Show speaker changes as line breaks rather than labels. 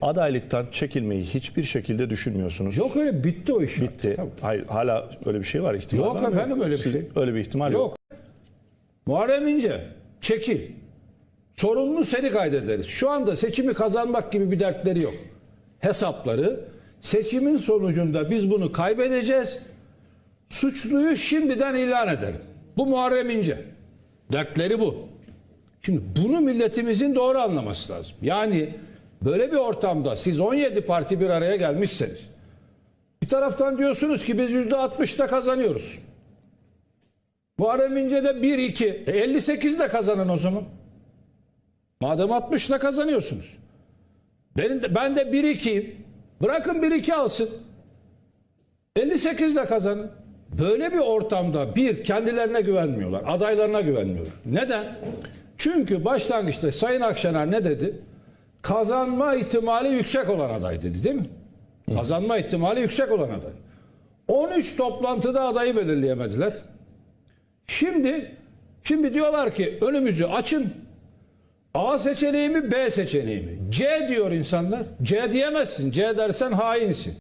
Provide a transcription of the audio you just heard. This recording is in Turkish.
adaylıktan çekilmeyi hiçbir şekilde düşünmüyorsunuz.
Yok öyle bitti o iş.
Bitti.
Tabii.
Hayır, hala öyle bir şey var. ihtimal
Yok
var
efendim, öyle bir şey.
Öyle bir ihtimal yok.
Yok. Muharrem İnce çekil. Sorumlu seni kaydederiz. Şu anda seçimi kazanmak gibi bir dertleri yok. Hesapları seçimin sonucunda biz bunu kaybedeceğiz. Suçluyu şimdiden ilan edelim. Bu Muharrem İnce. Dertleri bu. Şimdi bunu milletimizin doğru anlaması lazım. Yani böyle bir ortamda siz 17 parti bir araya gelmişseniz bir taraftan diyorsunuz ki biz %60'da kazanıyoruz. Muharrem İnce de 1-2. E 58 de kazanın o zaman. Madem 60 da kazanıyorsunuz. Benim de, ben de 1-2'yim. Bırakın 1-2 alsın. 58 de kazanın. Böyle bir ortamda bir kendilerine güvenmiyorlar. Adaylarına güvenmiyorlar. Neden? Çünkü başlangıçta Sayın Akşener ne dedi? Kazanma ihtimali yüksek olan aday dedi değil mi? Kazanma ihtimali yüksek olan aday. 13 toplantıda adayı belirleyemediler. Şimdi şimdi diyorlar ki önümüzü açın. A seçeneği mi B seçeneği mi? C diyor insanlar. C diyemezsin. C dersen hainsin.